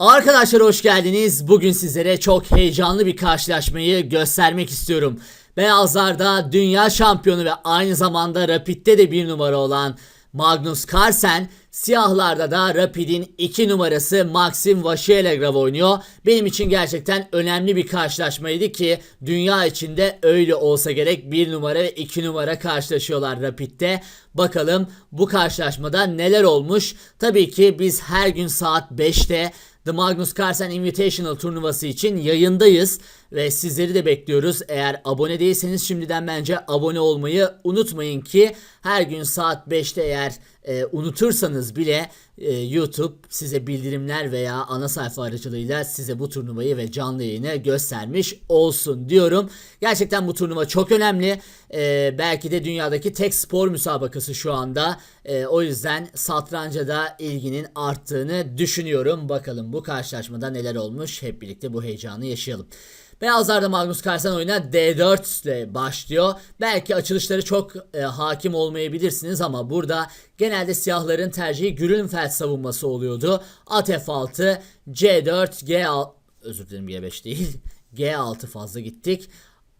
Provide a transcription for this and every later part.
Arkadaşlar hoş geldiniz. Bugün sizlere çok heyecanlı bir karşılaşmayı göstermek istiyorum. Beyazlarda dünya şampiyonu ve aynı zamanda Rapid'de de bir numara olan Magnus Carlsen, siyahlarda da Rapid'in 2 numarası Maxim Vachier-Legrave oynuyor. Benim için gerçekten önemli bir karşılaşmaydı ki dünya içinde öyle olsa gerek 1 numara ve 2 numara karşılaşıyorlar Rapid'de. Bakalım bu karşılaşmada neler olmuş? Tabii ki biz her gün saat 5'te The Magnus Carlsen Invitational turnuvası için yayındayız ve sizleri de bekliyoruz. Eğer abone değilseniz şimdiden bence abone olmayı unutmayın ki her gün saat 5'te eğer e, unutursanız bile e, YouTube size bildirimler veya ana sayfa aracılığıyla size bu turnuvayı ve canlı yayını göstermiş olsun diyorum. Gerçekten bu turnuva çok önemli. E, belki de dünyadaki tek spor müsabakası şu anda. E, o yüzden satranca da ilginin arttığını düşünüyorum. Bakalım bu karşılaşmada neler olmuş. Hep birlikte bu heyecanı yaşayalım. Beyazlarda Magnus Carlsen oyuna D4 ile başlıyor. Belki açılışları çok e, hakim olmayabilirsiniz ama burada genelde siyahların tercihi Grünfeld savunması oluyordu. At F6, C4, G6 özür dilerim G5 değil. G6 fazla gittik.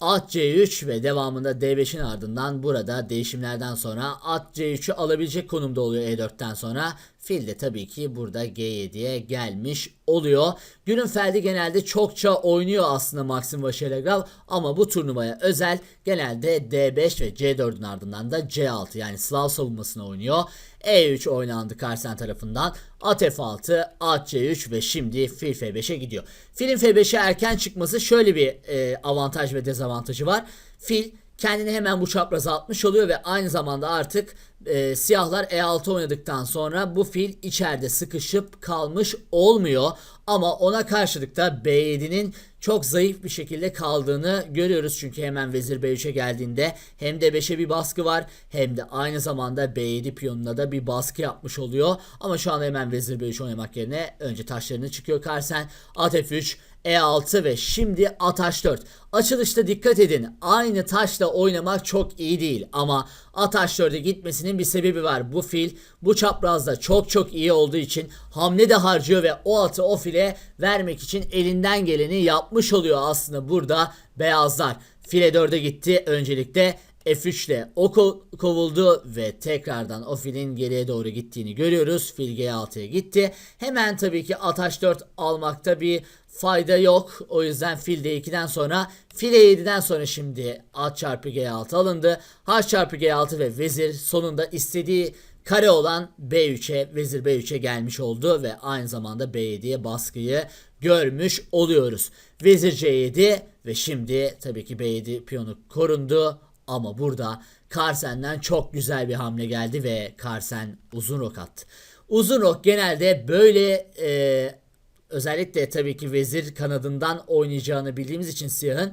At C3 ve devamında D5'in ardından burada değişimlerden sonra at C3'ü alabilecek konumda oluyor E4'ten sonra. Fil de tabii ki burada G7'ye gelmiş oluyor. Grünfeld'i genelde çokça oynuyor aslında Maxim Vachier-Legrave ama bu turnuvaya özel genelde D5 ve C4'ün ardından da C6 yani Slav savunmasını oynuyor. E3 oynandı Carlsen tarafından. At F6, At C3 ve şimdi Fil F5'e gidiyor. Filin F5'e erken çıkması şöyle bir e, avantaj ve dezavantajı var. Fil kendini hemen bu çapraza atmış oluyor ve aynı zamanda artık e, siyahlar E6 oynadıktan sonra bu fil içeride sıkışıp kalmış olmuyor. Ama ona karşılık da B7'nin çok zayıf bir şekilde kaldığını görüyoruz. Çünkü hemen vezir B3'e geldiğinde hem de 5'e bir baskı var hem de aynı zamanda B7 piyonuna da bir baskı yapmış oluyor. Ama şu anda hemen vezir B3 oynamak yerine önce taşlarını çıkıyor Carlsen. At F3, E6 ve şimdi at H4. Açılışta dikkat edin. Aynı taşla oynamak çok iyi değil ama at H4'e gitmesinin bir sebebi var. Bu fil bu çaprazda çok çok iyi olduğu için hamle de harcıyor ve o atı o file vermek için elinden geleni yapmış oluyor aslında burada beyazlar. File 4'e gitti öncelikle F3 ile o ko- kovuldu ve tekrardan o filin geriye doğru gittiğini görüyoruz. Fil G6'ya gitti. Hemen tabii ki at H4 almakta bir fayda yok. O yüzden fil D2'den sonra fil E7'den sonra şimdi at çarpı G6 alındı. H çarpı G6 ve vezir sonunda istediği kare olan B3'e vezir B3'e gelmiş oldu ve aynı zamanda B7'ye baskıyı görmüş oluyoruz. Vezir C7 ve şimdi tabii ki B7 piyonu korundu ama burada Carlsen'den çok güzel bir hamle geldi ve Carlsen uzun rok attı. Uzun rok genelde böyle e, özellikle tabii ki vezir kanadından oynayacağını bildiğimiz için siyahın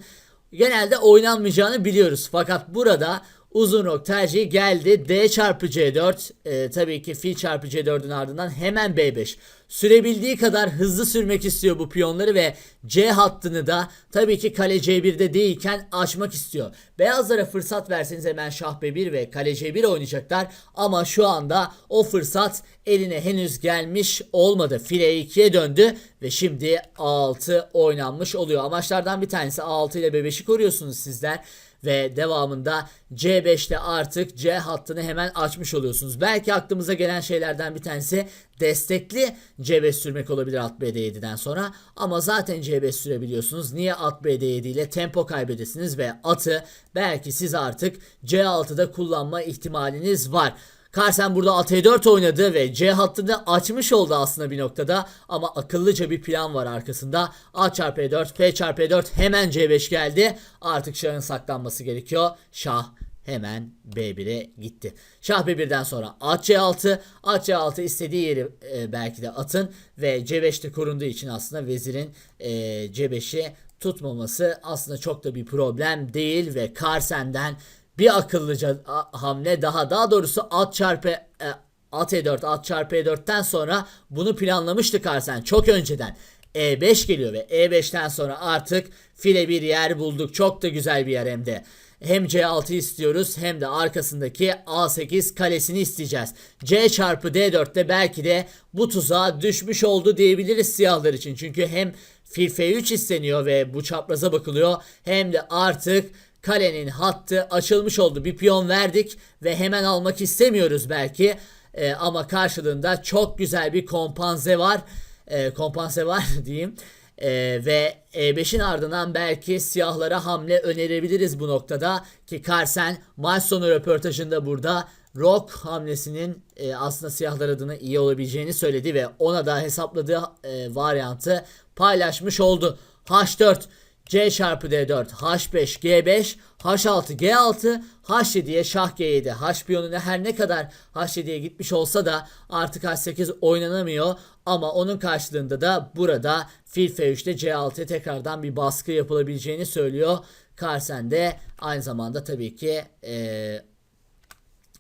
genelde oynanmayacağını biliyoruz. Fakat burada uzun rok tercihi geldi. D çarpı C4 e, tabii ki fil çarpı C4'ün ardından hemen B5. Sürebildiği kadar hızlı sürmek istiyor bu piyonları ve C hattını da tabii ki kale C1'de değilken açmak istiyor. Beyazlara fırsat verseniz hemen şah B1 ve kale C1 oynayacaklar ama şu anda o fırsat eline henüz gelmiş olmadı. File 2'ye döndü ve şimdi A6 oynanmış oluyor. Amaçlardan bir tanesi A6 ile B5'i koruyorsunuz sizler ve devamında C5'te artık C hattını hemen açmış oluyorsunuz. Belki aklımıza gelen şeylerden bir tanesi destekli C5 sürmek olabilir at BD7'den sonra ama zaten C5 sürebiliyorsunuz. Niye at BD7 ile tempo kaybedesiniz ve atı belki siz artık C6'da kullanma ihtimaliniz var. Carlsen burada at E4 oynadı ve C hattını açmış oldu aslında bir noktada ama akıllıca bir plan var arkasında. A çarpı E4, F çarpı E4 hemen C5 geldi. Artık şahın saklanması gerekiyor. Şah hemen B1'e gitti. Şah B1'den sonra at C6. At C6 istediği yeri e, belki de atın ve C5'te korunduğu için aslında vezirin e, C5'i tutmaması aslında çok da bir problem değil ve Carlsen'den bir akıllıca hamle daha daha doğrusu at çarpı e, at E4 at çarpı E4'ten sonra bunu planlamıştı Carlsen çok önceden. E5 geliyor ve E5'ten sonra artık file bir yer bulduk. Çok da güzel bir yer hem de. hem C6 istiyoruz hem de arkasındaki A8 kalesini isteyeceğiz. C çarpı D4'te belki de bu tuzağa düşmüş oldu diyebiliriz siyahlar için. Çünkü hem fil F3 isteniyor ve bu çapraza bakılıyor hem de artık kalenin hattı açılmış oldu. Bir piyon verdik ve hemen almak istemiyoruz belki. Ee, ama karşılığında çok güzel bir kompanze var. Ee, kompanse var diyeyim. Ee, ve E5'in ardından belki siyahlara hamle önerebiliriz bu noktada. Ki Carsen maç sonu röportajında burada Rock hamlesinin e, aslında siyahlar adına iyi olabileceğini söyledi ve ona da hesapladığı e, varyantı paylaşmış oldu. H4 C çarpı D4, H5, G5, H6, G6, H7'ye şah G7. H piyonuna her ne kadar H7'ye gitmiş olsa da artık H8 oynanamıyor. Ama onun karşılığında da burada fil F3'te C6'ya tekrardan bir baskı yapılabileceğini söylüyor. Carlsen de aynı zamanda tabii ki eee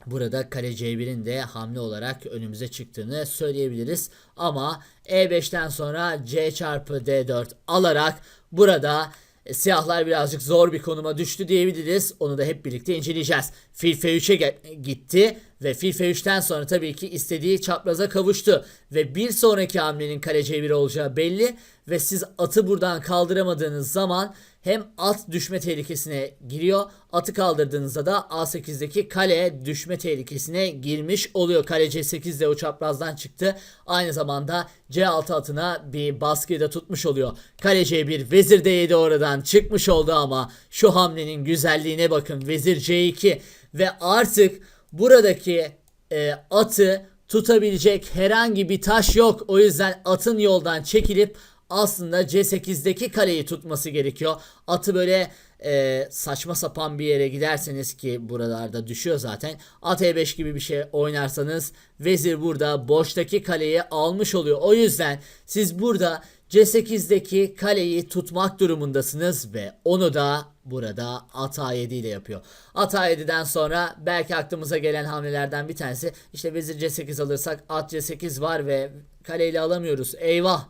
Burada kale C1'in de hamle olarak önümüze çıktığını söyleyebiliriz. Ama E5'ten sonra C çarpı D4 alarak burada e, siyahlar birazcık zor bir konuma düştü diyebiliriz. Onu da hep birlikte inceleyeceğiz. Fil F3'e ge- gitti ve fil F3'ten sonra tabii ki istediği çapraza kavuştu. Ve bir sonraki hamlenin kale C1 olacağı belli. Ve siz atı buradan kaldıramadığınız zaman hem at düşme tehlikesine giriyor. Atı kaldırdığınızda da A8'deki kale düşme tehlikesine girmiş oluyor. Kale C8 de o çaprazdan çıktı. Aynı zamanda C6 atına bir baskıyı da tutmuş oluyor. Kale C1 vezir D7 oradan çıkmış oldu ama şu hamlenin güzelliğine bakın. Vezir C2 ve artık buradaki e, atı tutabilecek herhangi bir taş yok. O yüzden atın yoldan çekilip aslında C8'deki kaleyi tutması gerekiyor. Atı böyle e, saçma sapan bir yere giderseniz ki buralarda düşüyor zaten. At E5 gibi bir şey oynarsanız vezir burada boştaki kaleyi almış oluyor. O yüzden siz burada C8'deki kaleyi tutmak durumundasınız ve onu da burada at A7 ile yapıyor. At A7'den sonra belki aklımıza gelen hamlelerden bir tanesi işte vezir C8 alırsak at C8 var ve kaleyle alamıyoruz. Eyvah!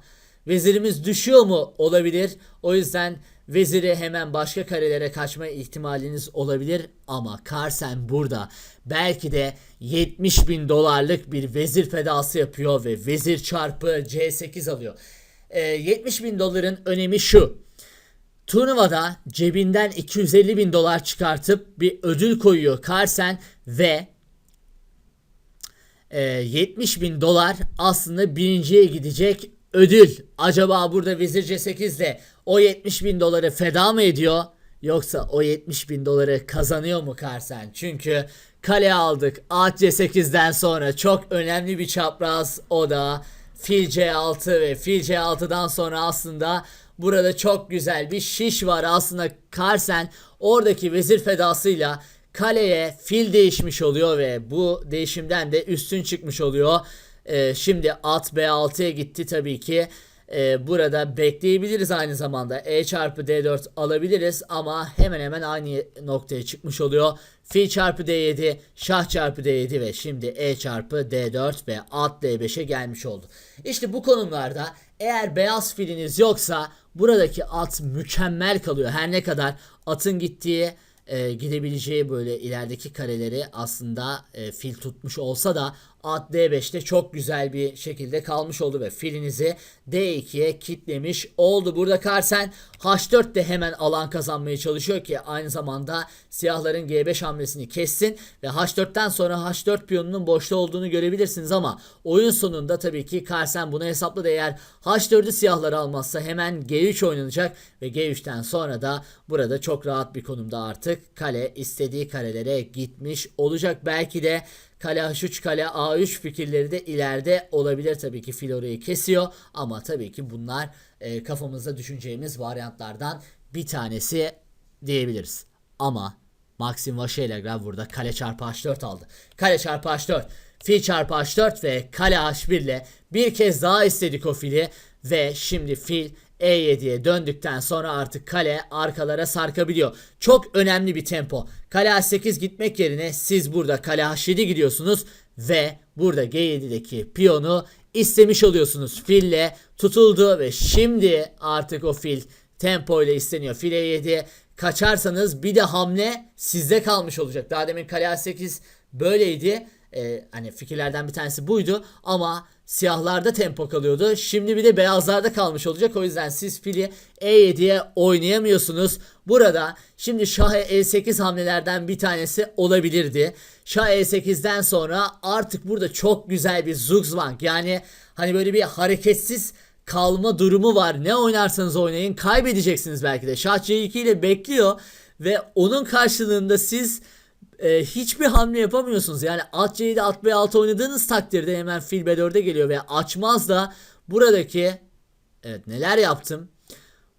Vezirimiz düşüyor mu? Olabilir. O yüzden veziri hemen başka karelere kaçma ihtimaliniz olabilir. Ama Carsen burada belki de 70 bin dolarlık bir vezir fedası yapıyor ve vezir çarpı C8 alıyor. Ee, 70 bin doların önemi şu. Turnuvada cebinden 250 bin dolar çıkartıp bir ödül koyuyor Carsen ve e, 70 bin dolar aslında birinciye gidecek ödül. Acaba burada Vezir C8 de o 70 bin doları feda mı ediyor? Yoksa o 70 bin doları kazanıyor mu Carsen? Çünkü kale aldık. At C8'den sonra çok önemli bir çapraz o da Fil C6 ve Fil C6'dan sonra aslında burada çok güzel bir şiş var. Aslında Carsen oradaki vezir fedasıyla kaleye fil değişmiş oluyor ve bu değişimden de üstün çıkmış oluyor. Ee, şimdi at B6'ya gitti tabii ki. Ee, burada bekleyebiliriz aynı zamanda. E çarpı D4 alabiliriz ama hemen hemen aynı noktaya çıkmış oluyor. Fil çarpı D7, şah çarpı D7 ve şimdi E çarpı D4 ve at D5'e gelmiş oldu. İşte bu konumlarda eğer beyaz filiniz yoksa buradaki at mükemmel kalıyor. Her ne kadar atın gittiği e, gidebileceği böyle ilerideki kareleri aslında e, fil tutmuş olsa da at D5'te çok güzel bir şekilde kalmış oldu ve filinizi D2'ye kitlemiş oldu. Burada Carsen H4 de hemen alan kazanmaya çalışıyor ki aynı zamanda siyahların G5 hamlesini kessin ve H4'ten sonra H4 piyonunun boşta olduğunu görebilirsiniz ama oyun sonunda tabii ki Carsen bunu hesapladı eğer H4'ü siyahlar almazsa hemen G3 oynanacak ve G3'ten sonra da burada çok rahat bir konumda artık kale istediği karelere gitmiş olacak. Belki de kale H3 kale A3 fikirleri de ileride olabilir tabii ki fil kesiyor ama tabii ki bunlar e, kafamızda düşüneceğimiz varyantlardan bir tanesi diyebiliriz. Ama Maxim Vaşelegre burada kale çarpı H4 aldı. Kale çarpı H4, fil çarpı H4 ve kale H1 ile bir kez daha istedik o fili ve şimdi fil E7'ye döndükten sonra artık kale arkalara sarkabiliyor. Çok önemli bir tempo. Kale H8 gitmek yerine siz burada kale H7 gidiyorsunuz ve burada G7'deki piyonu istemiş oluyorsunuz. Fille tutuldu ve şimdi artık o fil tempo ile isteniyor. File 7 kaçarsanız bir de hamle sizde kalmış olacak. Daha demin kale A8 böyleydi. Ee, hani fikirlerden bir tanesi buydu ama siyahlarda tempo kalıyordu. Şimdi bir de beyazlarda kalmış olacak. O yüzden siz fili E7'ye oynayamıyorsunuz. Burada şimdi Şah E8 hamlelerden bir tanesi olabilirdi. Şah E8'den sonra artık burada çok güzel bir Zugzwang yani hani böyle bir hareketsiz kalma durumu var. Ne oynarsanız oynayın kaybedeceksiniz belki de. Şah C2 ile bekliyor ve onun karşılığında siz e, hiçbir hamle yapamıyorsunuz. Yani at C7 at B6 oynadığınız takdirde hemen fil B4'e geliyor ve açmaz da buradaki evet neler yaptım.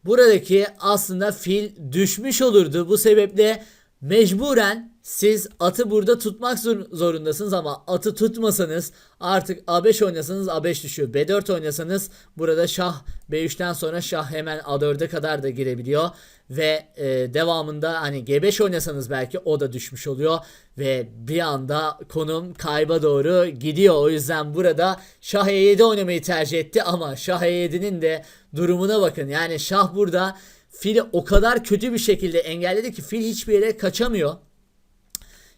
Buradaki aslında fil düşmüş olurdu. Bu sebeple mecburen siz atı burada tutmak zor- zorundasınız ama atı tutmasanız artık A5 oynasanız A5 düşüyor. B4 oynasanız burada şah B3'ten sonra şah hemen A4'e kadar da girebiliyor ve e, devamında hani G5 oynasanız belki o da düşmüş oluyor ve bir anda konum kayba doğru gidiyor. O yüzden burada şah E7 oynamayı tercih etti ama şah E7'nin de durumuna bakın. Yani şah burada fili o kadar kötü bir şekilde engelledi ki fil hiçbir yere kaçamıyor.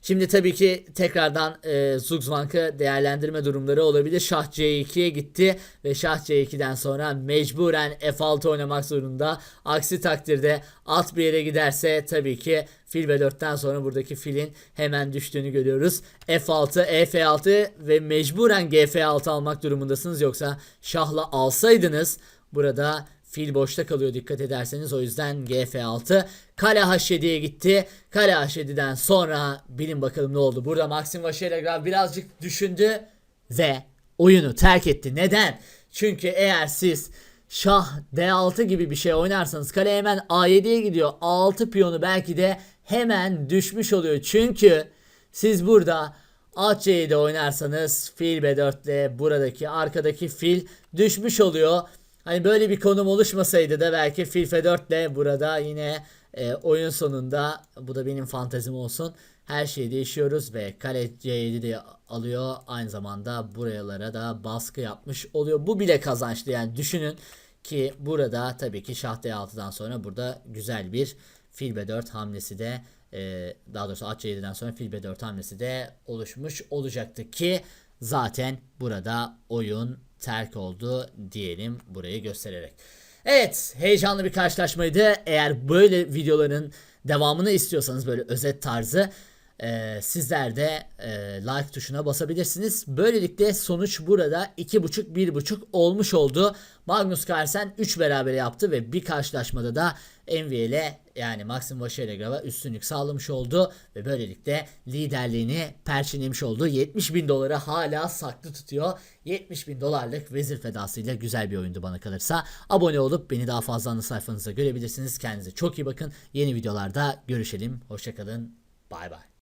Şimdi tabii ki tekrardan e, Zugzwank'ı değerlendirme durumları olabilir. Şah C2'ye gitti ve Şah C2'den sonra mecburen F6 oynamak zorunda. Aksi takdirde at bir yere giderse tabii ki fil B4'ten sonra buradaki filin hemen düştüğünü görüyoruz. F6, EF6 ve mecburen GF6 almak durumundasınız. Yoksa şahla alsaydınız burada Fil boşta kalıyor dikkat ederseniz o yüzden GF6 Kale H7'ye gitti. Kale H7'den sonra bilin bakalım ne oldu. Burada Maxim Vaşelegraf birazcık düşündü ve oyunu terk etti. Neden? Çünkü eğer siz Şah D6 gibi bir şey oynarsanız kale hemen A7'ye gidiyor. A6 piyonu belki de hemen düşmüş oluyor. Çünkü siz burada At C7 oynarsanız fil B4 ile buradaki arkadaki fil düşmüş oluyor. Hani böyle bir konum oluşmasaydı da belki fil F4 ile burada yine e, oyun sonunda bu da benim fantezim olsun. Her şeyi değişiyoruz ve kale C7 de alıyor. Aynı zamanda buralara da baskı yapmış oluyor. Bu bile kazançlı yani düşünün ki burada tabii ki şah D6'dan sonra burada güzel bir fil B4 hamlesi de e, daha doğrusu at C7'den sonra fil B4 hamlesi de oluşmuş olacaktı ki zaten burada oyun terk oldu diyelim burayı göstererek. Evet heyecanlı bir karşılaşmaydı. Eğer böyle videoların devamını istiyorsanız böyle özet tarzı e, sizler de e, like tuşuna basabilirsiniz. Böylelikle sonuç burada 2.5 1.5 olmuş oldu. Magnus Carlsen 3 beraber yaptı ve bir karşılaşmada da Envy ile yani Maxim Vaşelegrava üstünlük sağlamış oldu ve böylelikle liderliğini perçinlemiş oldu. 70 bin doları hala saklı tutuyor. 70 bin dolarlık vezir fedasıyla güzel bir oyundu bana kalırsa. Abone olup beni daha fazla ana sayfanızda görebilirsiniz. Kendinize çok iyi bakın. Yeni videolarda görüşelim. Hoşçakalın. Bay bay.